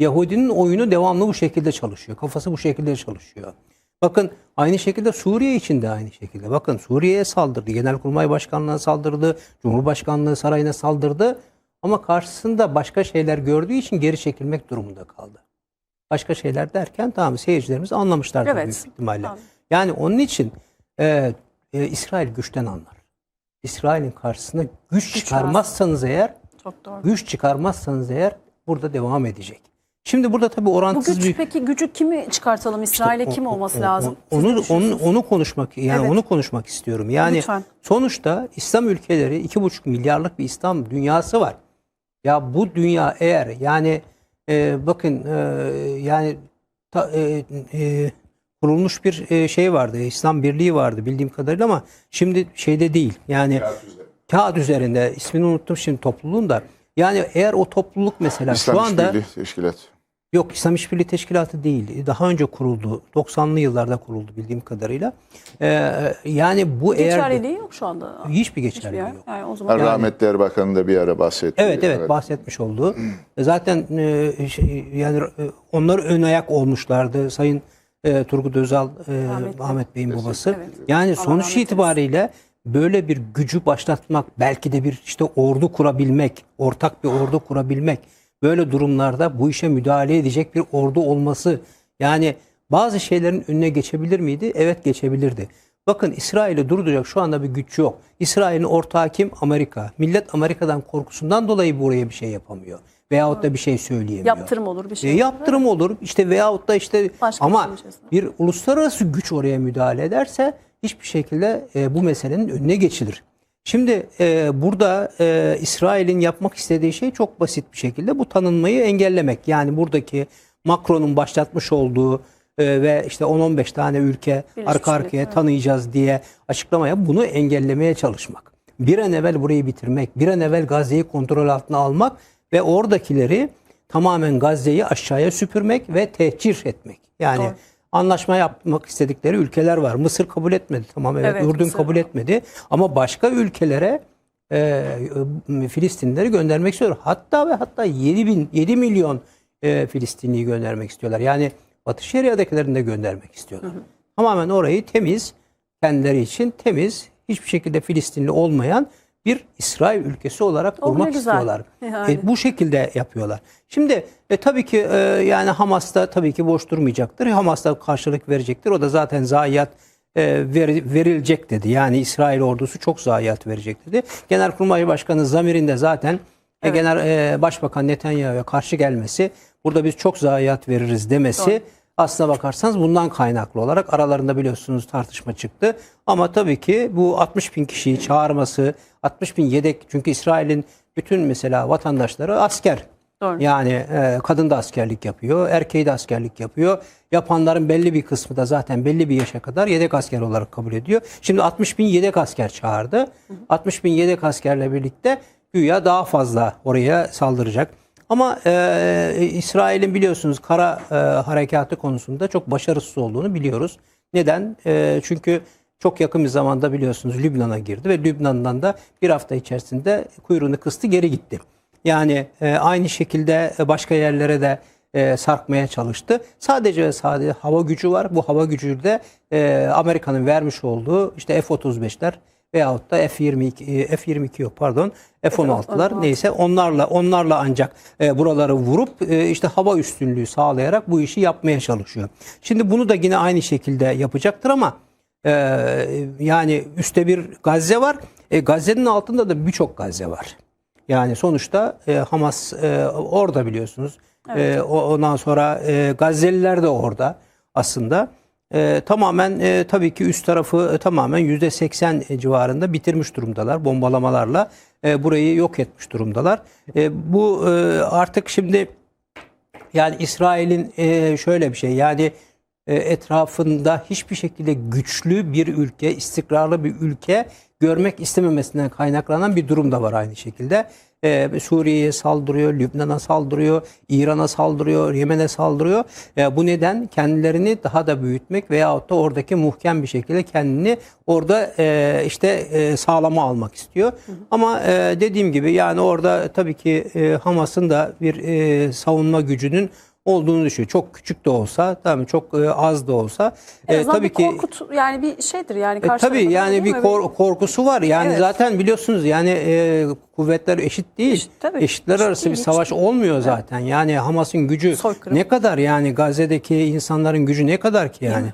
Yahudinin oyunu devamlı bu şekilde çalışıyor. Kafası bu şekilde çalışıyor. Bakın aynı şekilde Suriye için de aynı şekilde. Bakın Suriye'ye saldırdı. Genelkurmay Başkanlığı'na saldırdı. Cumhurbaşkanlığı sarayına saldırdı. Ama karşısında başka şeyler gördüğü için geri çekilmek durumunda kaldı. Başka şeyler derken tamam seyircilerimiz anlamışlardır Evet. büyük ihtimalle. Tamam. Yani onun için e, e, İsrail güçten anlar. İsrail'in karşısına güç çıkarmazsanız eğer, Çok doğru. güç çıkarmazsanız eğer burada devam edecek. Şimdi burada tabii Bu orantısız güç bir peki gücü kimi çıkartalım? İsrail'e o- kim olması o- lazım? o- Onu onu onu konuşmak yani Evet. onu konuşmak istiyorum. Yani Lütfen. sonuçta İslam ülkeleri iki buçuk milyarlık bir İslam dünyası var. Ya bu dünya eğer yani e, bakın e, yani ta- e, e, kurulmuş bir e, şey vardı. İslam Birliği vardı bildiğim kadarıyla ama şimdi şeyde değil. Yani kağıt üzerinde ismini unuttum şimdi topluluğun da. Yani eğer o topluluk mesela İslam şu anda İşbirliği Teşkilatı. Yok İslam İşbirliği Teşkilatı değil. Daha önce kuruldu. 90'lı yıllarda kuruldu bildiğim kadarıyla. Ee, yani bu eğer Geçerliliği yok şu anda. hiçbir Hiçbir geçerliliği yer. yok. Yani o zaman Rahmetli Erbakan'ın da bir ara bahsetti. Evet evet bahsetmiş oldu. Zaten e, şey, yani e, onlar ön ayak olmuşlardı. Sayın e, Turgut Özal, e, Rahmetli. Ahmet Bey'in babası. Evet. Yani Allah sonuç rahmet eylesin. Böyle bir gücü başlatmak, belki de bir işte ordu kurabilmek, ortak bir ordu kurabilmek, böyle durumlarda bu işe müdahale edecek bir ordu olması, yani bazı şeylerin önüne geçebilir miydi? Evet geçebilirdi. Bakın İsrail'i durduracak şu anda bir güç yok. İsrail'in ortağı kim? Amerika. Millet Amerika'dan korkusundan dolayı buraya bir şey yapamıyor. Veyahut da bir şey söyleyemiyor. yaptırım olur bir E, şey. yaptırım olur işte veyahut da işte Başka ama içerisinde. bir uluslararası güç oraya müdahale ederse hiçbir şekilde e, bu meselenin önüne geçilir. Şimdi e, burada e, İsrail'in yapmak istediği şey çok basit bir şekilde bu tanınmayı engellemek. Yani buradaki Macron'un başlatmış olduğu e, ve işte 10-15 tane ülke Birleşmiş arka arkaya Milletler. tanıyacağız diye açıklamaya bunu engellemeye çalışmak. Bir an evvel burayı bitirmek, bir an evvel Gazze'yi kontrol altına almak ve oradakileri tamamen Gazze'yi aşağıya süpürmek ve tehcir etmek. Yani Doğru. Anlaşma yapmak istedikleri ülkeler var. Mısır kabul etmedi. Tamam evet, Evet, Ürdün Mısır kabul etmedi. Ama başka ülkelere e, e, Filistinleri göndermek istiyor. Hatta ve hatta 7 bin 7 milyon e, Filistinliyi göndermek istiyorlar. Yani Batı Şeria'dakilerini de göndermek istiyorlar. Tamamen orayı temiz, kendileri için temiz, hiçbir şekilde Filistinli olmayan bir İsrail ülkesi olarak Oh, ne kurmak güzel. istiyorlar. Yani. E, bu şekilde yapıyorlar. Şimdi e, tabii ki e, yani Hamas da tabii ki boş durmayacaktır. Hamas da karşılık verecektir. O da zaten zayiat e, veri- verilecek dedi. Yani İsrail ordusu çok zayiat verecek dedi. Genelkurmay Başkanı Zamir'in de zaten e, Evet. Genel e, Başbakan Netanyahu'ya karşı gelmesi, burada biz çok zayiat veririz demesi Doğru. Aslına bakarsanız bundan kaynaklı olarak aralarında biliyorsunuz tartışma çıktı. Ama tabii ki bu 60 bin kişiyi çağırması, 60 bin yedek çünkü İsrail'in bütün mesela vatandaşları asker. Doğru. Yani e, kadın da askerlik yapıyor, erkeği de askerlik yapıyor. Yapanların belli bir kısmı da zaten belli bir yaşa kadar yedek asker olarak kabul ediyor. Şimdi 60 bin yedek asker çağırdı. 60 bin yedek askerle birlikte güya daha fazla oraya saldıracak. Ama e, İsrail'in biliyorsunuz kara e, harekatı konusunda çok başarısız olduğunu biliyoruz. Neden? E, çünkü çok yakın bir zamanda biliyorsunuz Lübnan'a girdi ve Lübnan'dan da bir hafta içerisinde kuyruğunu kıstı geri gitti. Yani e, aynı şekilde başka yerlere de e, sarkmaya çalıştı. Sadece ve sadece hava gücü var. Bu hava gücü de e, Amerika'nın vermiş olduğu işte F-35'ler veyahut da F-22 e, F-22 yok pardon F-16'lar F-16. neyse onlarla onlarla ancak e, buraları vurup e, işte hava üstünlüğü sağlayarak bu işi yapmaya çalışıyor. Şimdi bunu da yine aynı şekilde yapacaktır ama e, yani üstte bir Gazze var. E, Gazze'nin altında da birçok Gazze var. Yani sonuçta e, Hamas e, orada biliyorsunuz. E, o- ondan sonra e, Gazze'liler de orada aslında. E, tamamen e, tabii ki üst tarafı e, tamamen %80 civarında bitirmiş durumdalar bombalamalarla. E, burayı yok etmiş durumdalar. E, bu e, artık şimdi yani İsrail'in e, şöyle bir şey yani e, etrafında hiçbir şekilde güçlü bir ülke, istikrarlı bir ülke görmek istememesinden kaynaklanan bir durum da var aynı şekilde. e, Suriye'ye saldırıyor, Lübnan'a saldırıyor, İran'a saldırıyor, Yemen'e saldırıyor. E, bu neden kendilerini daha da büyütmek veyahut da oradaki muhkem bir şekilde kendini orada e, işte e, sağlama almak istiyor. Ama e, dediğim gibi yani orada tabii ki e, Hamas'ın da bir e, savunma gücünün olduğunu düşünüyor. Çok küçük de olsa, tabii çok e, az da olsa e, azından tabii bir ki korkut yani bir şeydir yani e, tabii yani bir kor- korkusu var. Yani Evet. zaten biliyorsunuz yani e, kuvvetler eşit değil. Eşit, tabii. Eşitler Eşit arası değil, bir savaş değil. olmuyor zaten. Yani Hamas'ın gücü Soykırım. ne kadar yani Gazze'deki insanların gücü ne kadar ki yani.